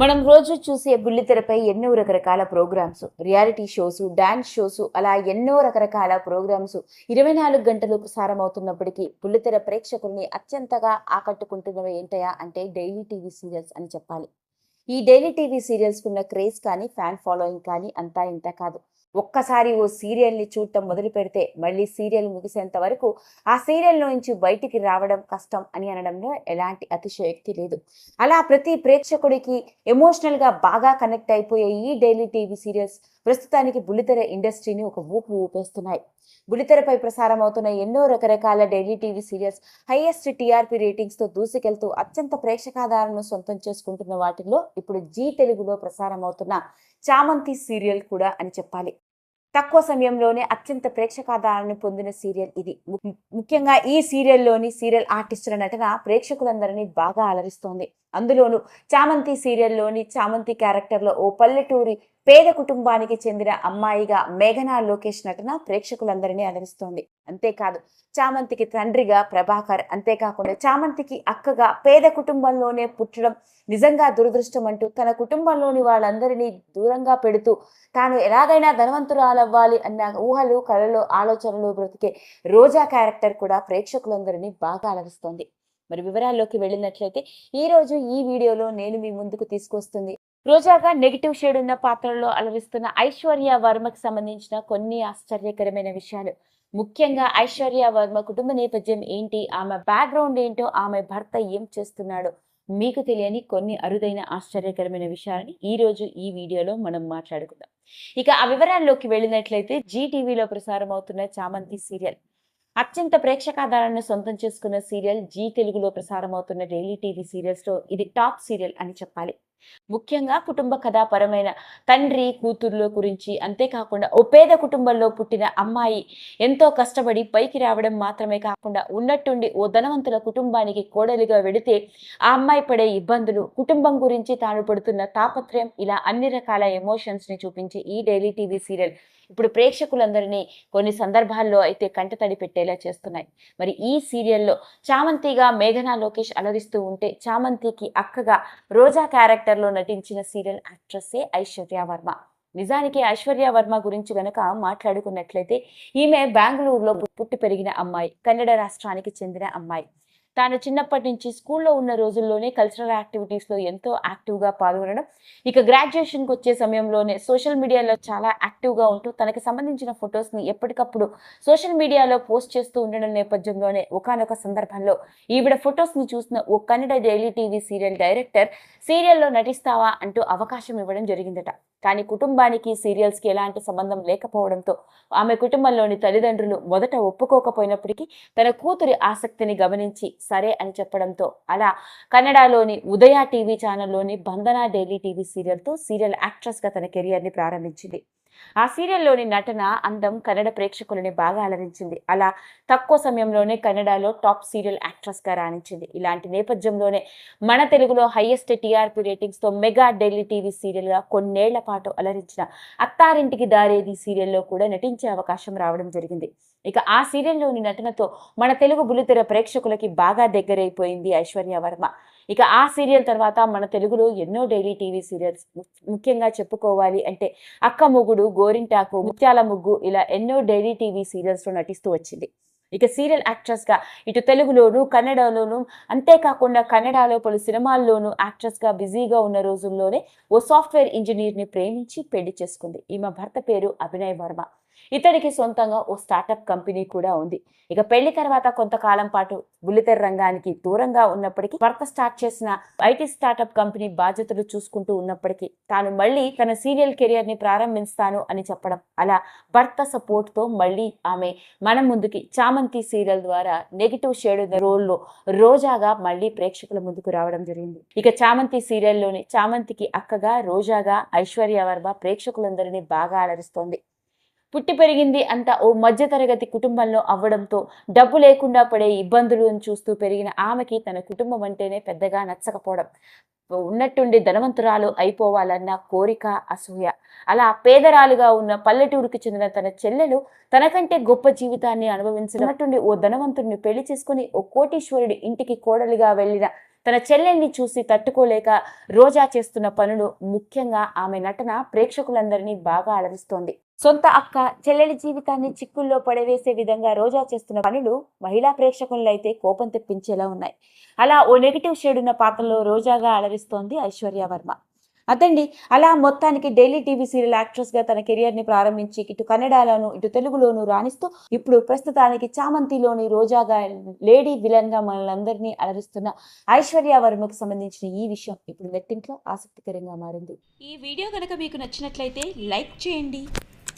మనం రోజు చూసే బుల్లితెరపై ఎన్నో రకరకాల programmes reality shows dance shows అలా ఎన్నో రకరకాల ప్రోగ్రామ్స్ ఇరవై నాలుగు గంటలు ప్రసారం అవుతున్నప్పటికీ బుల్లితెర ప్రేక్షకుల్ని అత్యంతగా ఆకట్టుకుంటున్నవి ఏంటయా అంటే డైలీ టీవీ సీరియల్స్ అని చెప్పాలి. ఈ డైలీ టీవీ సీరియల్స్ ఉన్న క్రేజ్ కానీ ఫ్యాన్ ఫాలోయింగ్ కానీ అంతా ఇంత కాదు. ఒక్కసారి ఓ సీరియల్ని చూడటం మొదలు పెడితే మళ్ళీ సీరియల్ ముగిసేంత వరకు ఆ సీరియల్ నుంచి బయటికి రావడం కష్టం అని అనడంలో ఎలాంటి అతిశయోక్తి లేదు. అలా ప్రతి ప్రేక్షకుడికి ఎమోషనల్గా బాగా కనెక్ట్ అయిపోయే ఈ డైలీ టీవీ సీరియల్స్ ప్రస్తుతానికి బుల్లితెర ఇండస్ట్రీని ఒక ఊపు ఊపేస్తున్నాయి. బుల్లితెరపై ప్రసారం అవుతున్న ఎన్నో రకరకాల daily TV serials highest TRP రేటింగ్స్తో దూసుకెళ్తూ అత్యంత ప్రేక్షకాధారను సొంతం చేసుకుంటున్న వాటిల్లో ఇప్పుడు జీ తెలుగులో ప్రసారం అవుతున్న చామంతి సీరియల్ కూడా అని చెప్పాలి. తక్కువ సమయంలోనే అత్యంత ప్రేక్షకాధారాన్ని పొందిన సీరియల్ ఇది. ముఖ్యంగా ఈ సీరియల్లోని సీరియల్ ఆర్టిస్టుల నటన ప్రేక్షకులందరినీ బాగా అలరిస్తోంది. అందులోనూ చామంతి సీరియల్లోని చామంతి క్యారెక్టర్లో ఓ పల్లెటూరి పేద కుటుంబానికి చెందిన అమ్మాయిగా మేఘనా లోకేష్ నటన ప్రేక్షకులందరినీ అలరిస్తోంది. అంతేకాదు చామంతికి తండ్రిగా ప్రభాకర్ అంతేకాకుండా చామంతికి అక్కగా పేద కుటుంబంలోనే పుట్టడం నిజంగా దురదృష్టం అంటూ తన కుటుంబంలోని వాళ్ళందరినీ దూరంగా పెడుతూ తాను ఎలాగైనా ధనవంతురాలవ్వాలి అన్న ఊహలు కళలు ఆలోచనలు బ్రతికే రోజా క్యారెక్టర్ కూడా ప్రేక్షకులందరినీ బాగా అలరిస్తోంది. మరి వివరాల్లోకి వెళ్ళినట్లయితే ఈ రోజు ఈ వీడియోలో నేను మీ ముందుకు తీసుకొస్తుంది. రోజాగా నెగిటివ్ షేడ్ ఉన్న పాత్రలో అలరిస్తున్న ఐశ్వర్య వర్మకు సంబంధించిన కొన్ని ఆశ్చర్యకరమైన విషయాలు. ముఖ్యంగా ఐశ్వర్య వర్మ కుటుంబ నేపథ్యం ఏంటి? ఆమె బ్యాక్గ్రౌండ్ ఏంటో? ఆమె భర్త ఏం చేస్తున్నాడో? మీకు తెలియని కొన్ని అరుదైన ఆశ్చర్యకరమైన విషయాలని ఈ రోజు ఈ వీడియోలో మనం మాట్లాడుకుందాం. ఇక ఆ వివరాల్లోకి వెళ్ళినట్లయితే జీ టీవీలో ప్రసారం అవుతున్న చామంతి సీరియల్. అత్యంత ప్రేక్షకాధారాన్ని సొంతం చేసుకున్న సీరియల్ జీ తెలుగులో ప్రసారం అవుతున్న డైలీ టీవీ సీరియల్స్లో ఇది టాప్ సీరియల్ అని చెప్పాలి. ముఖ్యంగా కుటుంబ కథాపరమైన తండ్రి కూతుర్ల గురించి అంతేకాకుండా ఓ పేద కుటుంబంలో పుట్టిన అమ్మాయి ఎంతో కష్టపడి పైకి రావడం మాత్రమే కాకుండా ఉన్నట్టుండి ఓ ధనవంతుల కుటుంబానికి కోడలిగా వెడితే ఆ అమ్మాయి పడే ఇబ్బందులు కుటుంబం గురించి తాను పడుతున్న తాపత్రయం ఇలా అన్ని రకాల ఎమోషన్స్ని చూపించే ఈ డైలీ టీవీ సీరియల్ ఇప్పుడు ప్రేక్షకులందరినీ కొన్ని సందర్భాల్లో అయితే కంటతడి పెట్టేలా చేస్తున్నాయి. మరి ఈ సీరియల్లో చామంతిగా మేఘనా లోకేష్ అలరిస్తూ ఉంటే చామంతికి అక్కగా రోజా క్యారెక్టర్ క్యారెక్టర్లో నటించిన సీరియల్ యాక్ట్రెస్సే ఐశ్వర్య వర్మ. నిజానికి ఐశ్వర్య వర్మ గురించి గనక మాట్లాడుకున్నట్లయితే ఈమె బెంగళూరులో పుట్టి పెరిగిన అమ్మాయి కన్నడ రాష్ట్రానికి చెందిన అమ్మాయి. తాను చిన్నప్పటి నుంచి స్కూల్లో ఉన్న రోజుల్లోనే కల్చరల్ యాక్టివిటీస్లో ఎంతో యాక్టివ్గా పాల్గొనడం. ఇక గ్రాడ్యుయేషన్కి వచ్చే సమయంలోనే సోషల్ మీడియాలో చాలా యాక్టివ్గా ఉంటూ తనకి సంబంధించిన ఫొటోస్ని ఎప్పటికప్పుడు సోషల్ మీడియాలో పోస్ట్ చేస్తూ ఉండడం నేపథ్యంలోనే ఒకానొక సందర్భంలో ఈవిడ ఫొటోస్ని చూసిన ఓ Kannada daily TV serial director సీరియల్లో నటిస్తావా అంటూ అవకాశం ఇవ్వడం జరిగిందట. కానీ కుటుంబానికి సీరియల్స్కి ఎలాంటి సంబంధం లేకపోవడంతో ఆమె కుటుంబంలోని తల్లిదండ్రులు మొదట ఒప్పుకోకపోయినప్పటికీ తన కూతురి ఆసక్తిని గమనించి సరే అని చెప్పడంతో అలా కన్నడలోని ఉదయ టీవీ ఛానల్లోని బంధన డైలీ టీవీ సీరియల్తో సీరియల్ యాక్ట్రెస్గా తన కెరియర్ని ప్రారంభించింది. ఆ సీరియల్లోని నటన అందం కన్నడ ప్రేక్షకులని బాగా అలరించింది. అలా తక్కువ సమయంలోనే కన్నడలో టాప్ సీరియల్ యాక్ట్రెస్గా రాణించింది. ఇలాంటి నేపథ్యంలోనే మన తెలుగులో హైయెస్ట్ టీఆర్పీ రేటింగ్స్తో మెగా ఢిల్లీ టీవీ సీరియల్గా కొన్నేళ్ళ పాటు అలరించిన అత్తారింటికి దారేది సీరియల్లో కూడా నటించే అవకాశం రావడం జరిగింది. ఇక ఆ సీరియల్లోని నటనతో మన తెలుగు బుల్లితెర ప్రేక్షకులకి బాగా దగ్గరైపోయింది ఐశ్వర్య వర్మ. ఇక ఆ సీరియల్ తర్వాత మన తెలుగులో ఎన్నో డైలీ టీవీ సీరియల్స్ ముఖ్యంగా చెప్పుకోవాలి అంటే అక్క మొగుడు గోరింటాకు ముత్యాల ముగ్గు ఇలా ఎన్నో డైలీ టీవీ సీరియల్స్లో నటిస్తూ వచ్చింది. ఇక సీరియల్ యాక్ట్రెస్గా ఇటు తెలుగులోను కన్నడలోను అంతేకాకుండా కన్నడలో పలు సినిమాల్లోనూ యాక్ట్రెస్గా బిజీగా ఉన్న రోజుల్లోనే ఓ సాఫ్ట్వేర్ ఇంజనీర్ని ప్రేమించి పెళ్ళి చేసుకుంది. ఈమె భర్త పేరు అభినయ్ వర్మ. ఇతడికి సొంతంగా ఓ స్టార్టప్ కంపెనీ కూడా ఉంది. ఇక పెళ్ళి తర్వాత కొంతకాలం పాటు బుల్లితెర రంగానికి దూరంగా ఉన్నప్పటికీ భర్త స్టార్ట్ చేసిన ఐటీ స్టార్టప్ కంపెనీ బాధ్యతలు చూసుకుంటూ ఉన్నప్పటికీ తాను మళ్ళీ తన సీరియల్ కెరియర్ని ప్రారంభిస్తాను అని చెప్పడం. అలా భర్త సపోర్ట్తో మళ్ళీ ఆమె మన ముందుకి చామంతి సీరియల్ ద్వారా నెగిటివ్ షేడ్ రోల్లో రోజాగా మళ్ళీ ప్రేక్షకుల ముందుకు రావడం జరిగింది. ఇక చామంతి సీరియల్లోని చామంతికి అక్కగా రోజాగా ఐశ్వర్య వర్మ ప్రేక్షకులందరినీ బాగా అలరిస్తోంది. పుట్టి పెరిగింది అంతా ఓ మధ్యతరగతి కుటుంబంలో అవ్వడంతో డబ్బు లేకుండా పడే ఇబ్బందులను చూస్తూ పెరిగిన ఆమెకి తన కుటుంబం అంటేనే పెద్దగా నచ్చకపోవడం. ఉన్నట్టుండి ధనవంతురాలు అయిపోవాలన్న కోరిక అసూయ. అలా పేదరాలుగా ఉన్న పల్లెటూరుకి చెందిన తన చెల్లెలు తనకంటే గొప్ప జీవితాన్ని అనుభవించినట్టుండి ఓ ధనవంతుడిని పెళ్ళి చేసుకుని ఓ కోటీశ్వరుడి ఇంటికి కోడలిగా వెళ్ళిన తన చెల్లెల్ని చూసి తట్టుకోలేక రోజా చేస్తున్న పనులు ముఖ్యంగా ఆమె నటన ప్రేక్షకులందరినీ బాగా అలరిస్తోంది. సొంత అక్క చెల్లెలి జీవితాన్ని చిక్కుల్లో పడవేసే విధంగా రోజా చేస్తున్న పనులు మహిళా ప్రేక్షకులైతే అయితే కోపం తెప్పించేలా ఉన్నాయి. అలా ఓ నెగిటివ్ షేడ్ ఉన్న పాత్రలో రోజాగా అలరిస్తోంది ఐశ్వర్య వర్మ. అతండి అలా మొత్తానికి డైలీ టీవీ సీరియల్ యాక్ట్రెస్గా తన కెరియర్ని ప్రారంభించి ఇటు కన్నడలోను ఇటు తెలుగులోను రాణిస్తూ ఇప్పుడు ప్రస్తుతానికి చామంతిలోని రోజాగా లేడీ విలన్గా గా అలరిస్తున్న ఐశ్వర్య వర్మకు సంబంధించిన ఈ విషయం ఇప్పుడు నెట్టింట్లో ఆసక్తికరంగా మారింది. ఈ వీడియో కనుక మీకు నచ్చినట్లయితే లైక్ చేయండి.